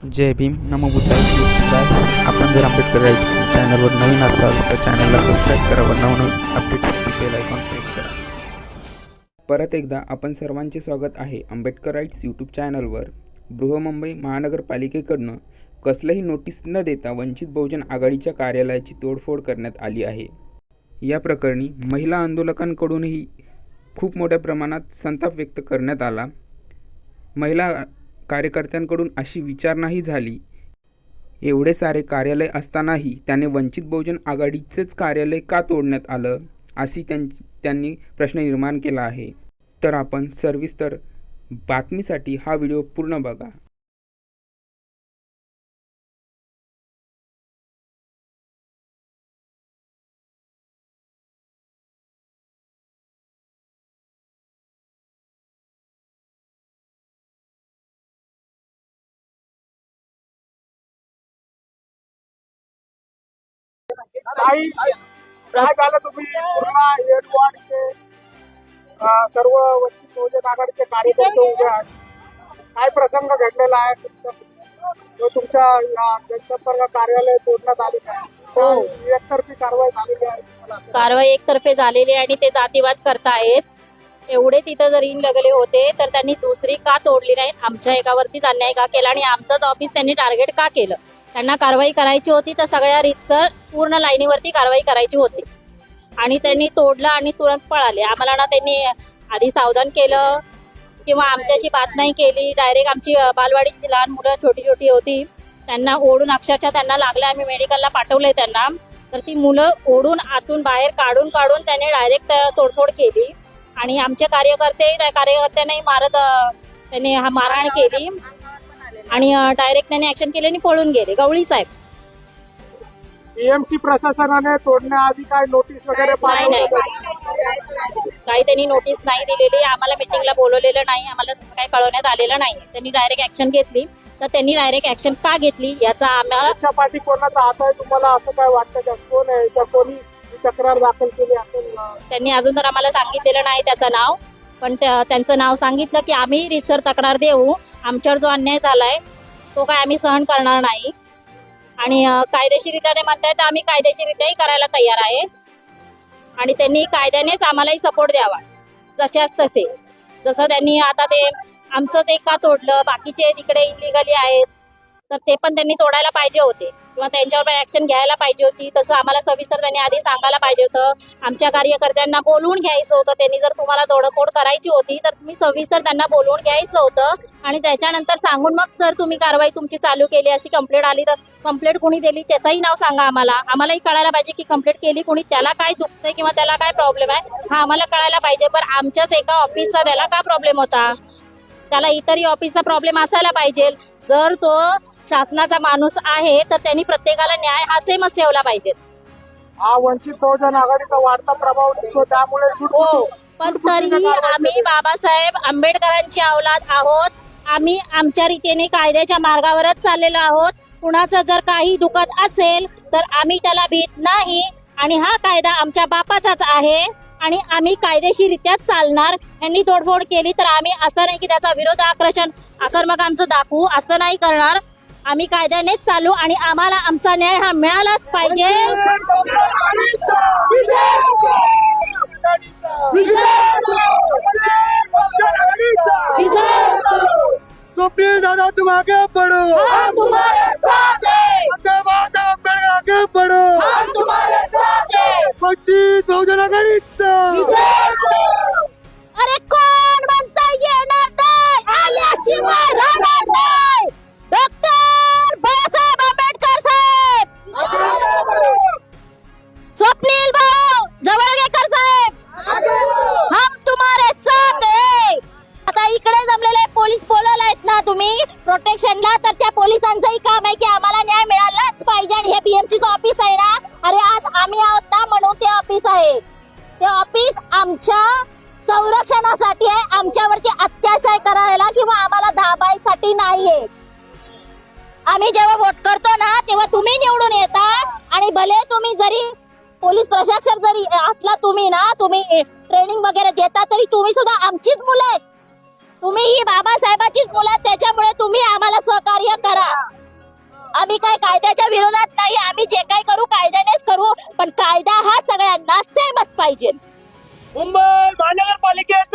जय भीम नमो बुद्धाय आपण जर आंबेडकर राईट्स चॅनलवर नवीन असाल तर चॅनलला सबस्क्राईब करा व नवनवीन अपडेटसाठी बेल आयकॉन प्रेस करा. परत एकदा आपण सर्वांचे स्वागत आहे आंबेडकर राईट्स यूट्यूब चॅनलवर बृहमुंबई महानगरपालिकेकडनं कसलंही नोटीस न देता वंचित बहुजन आघाडीच्या कार्यालयाची तोडफोड करण्यात आली आहे. या प्रकरणी महिला आंदोलकांकडूनही खूप मोठ्या प्रमाणात संताप व्यक्त करण्यात आला. महिला कार्यकर्त्यांकडून अशी विचारणाही झाली. एवढे सारे कार्यालय असतानाही त्याने वंचित बहुजन आघाडीचेच कार्यालय का तोडण्यात आलं अशी त्यां त्यांनी प्रश्न निर्माण केला आहे. तर आपण सविस्तर बातमीसाठी हा व्हिडिओ पूर्ण बघा. काही काय झालं तुम्ही पूर्ण एडवाणचे सर्व वंचित बहुजन आघाडीचे कार्यकर्ते उभे आहेत. काय प्रसंग घडलेला आहे जो तुमच्या या जनसंपर्क कार्यालय तोडण्यात आले आहे. हो. एकतर्फी कारवाई झालेली आहे. कारवाई एकतर्फे झालेली आहे आणि ते जातीवाद करतायत. एवढे तिथं जर इन लगले होते तर त्यांनी दुसरी का तोडली नाही? आमच्या एकावरतीच अन्याय का केला? आणि आमचंच ऑफिस त्यांनी टार्गेट का केलं? त्यांना कारवाई करायची होती तर सगळ्या रीतसर पूर्ण लाईनीवरती कारवाई करायची होती. आणि त्यांनी तोडलं आणि तुरंत पळाले. आम्हाला ना त्यांनी आधी सावधान केलं किंवा आमच्याशी बात नाही केली. डायरेक्ट आमची बालवाडीची लहान मुलं छोटी छोटी होती. त्यांना ओढून अक्षरशः त्यांना लागलं. आम्ही मेडिकलला पाठवले त्यांना. तर ती मुलं ओढून आतून बाहेर काढून काढून त्याने डायरेक्ट तोडफोड केली. आणि आमचे कार्यकर्ते त्या कार्यकर्त्यांनाही मारत त्यांनी हा मारहाण केली. आणि डायरेक्ट त्यांनी ऍक्शन केली आणि पळून गेले. गवळी साहेब. बीएमसी प्रशासनाने तोडण्याआधी काय नोटीस वगैरे नाही नाही? काही त्यांनी नोटीस नाही दिलेली. आम्हाला मिटिंगला बोलवलेलं नाही. आम्हाला काही कळवण्यात आलेलं नाही. त्यांनी डायरेक्ट ऍक्शन घेतली. तर त्यांनी डायरेक्ट ऍक्शन का घेतली याचा आम्हाला पाठी कोणाचा हात आहे तुम्हाला असं काय वाटतं का? कोण आहे? का कोणी ही तक्रार दाखल केली असेल? त्यांनी अजून तर आम्हाला सांगितलेलं नाही त्याचं नाव. पण त्या- त्यांचं नाव सांगितलं की आम्ही रितसर तक्रार देऊ. आमच्यावर जो अन्याय झालाय तो काय आम्ही सहन करणार नाही. आणि कायदेशीरित्या ते म्हणताय तर आम्ही कायदेशीररित्याही करायला तयार आहे. आणि त्यांनी कायद्यानेच आम्हालाही सपोर्ट द्यावा. जशाच तसे. जसं त्यांनी आता ते आमचं ते का तोडलं बाकीचे तिकडे इलिगली आहेत तर ते पण त्यांनी तोडायला पाहिजे होते. किंवा त्यांच्यावर ऍक्शन घ्यायला पाहिजे होती. तसं आम्हाला सविस्तर त्यांनी आधी सांगायला पाहिजे होतं. आमच्या कार्यकर्त्यांना बोलवून घ्यायचं होतं. त्यांनी जर तुम्हाला तोडफोड करायची होती तर तुम्ही सविस्तर त्यांना बोलवून घ्यायचं होतं. आणि त्याच्यानंतर सांगून मग जर तुम्ही कारवाई तुमची चालू केली असती कंप्लेंट आली तर कंप्लेंट कोणी दिली त्याचंही नाव सांगा आम्हाला. आम्हालाही कळायला पाहिजे की कंप्लेंट केली कोणी त्याला काय दुखतंय किंवा त्याला काय प्रॉब्लेम आहे हा आम्हाला कळायला पाहिजे. पण आमच्याच एका ऑफिसचा त्याला का प्रॉब्लेम होता? त्याला इतरही ऑफिसचा प्रॉब्लेम असायला पाहिजे. जर तो शासनाचा माणूस आहे तर त्यांनी प्रत्येकाला न्याय हा सेमच ठेवला पाहिजे. हा वंचित बहुजन आघाडीचा वाढता प्रभाव दिसतो त्यामुळे हो पण तरीही आम्ही. बाबासाहेब आंबेडकरांची अवलाद आहोत. आम्ही आमच्या रीतीने कायद्याच्या मार्गावरच चाललेलो आहोत. कुणाचं जर काही दुखत असेल तर आम्ही त्याला भीत नाही. आणि हा कायदा आमच्या बापाचाच आहे. आणि आम्ही कायदेशीरित्याच चालणार. यांनी तोडफोड केली तर आम्ही असं नाही की त्याचा विरोध आकर्षण आक्रमक आमचं दाखवू असं नाही करणार. आम्ही कायद्यानेच चालू आणि आम्हाला आमचा न्याय हा मिळालाच पाहिजे. सुप्रीम दादा तुम आगे बहुजन आघाडीचा. तर त्या पोलिसांचंही काम आहे की आम्हाला न्याय मिळालाच पाहिजे आणि हे बीएमसीचं ऑफिस आहे ना? अरे आज आम्ही आहोत ना म्हणून ते ऑफिस आहे. ते ऑफिस आमच्या संरक्षणासाठी आहे आमच्यावरती अत्याचार करायला किंवा आम्हाला धाबायसाठी नाहीये. आम्ही जेव्हा वोट करतो ना तेव्हा तुम्ही निवडून येता आणि भले तुम्ही जरी पोलीस प्रशासक जरी असला तुम्ही ना तुम्ही ट्रेनिंग वगैरे देता तरी तुम्ही सुद्धा आमचीच मुलं आहेत. तुम्ही ही बाबासाहेबांचीच मुलं आहेत त्याच्यामुळे तुम्ही आम्हाला सहकार्य करा. आम्ही काय कायद्याच्या विरोधात नाही आम्ही जे काय करू कायद्यानेच करू पण कायदा हा सगळ्यांना सेमच पाहिजे. मुंबई महानगरपालिकेत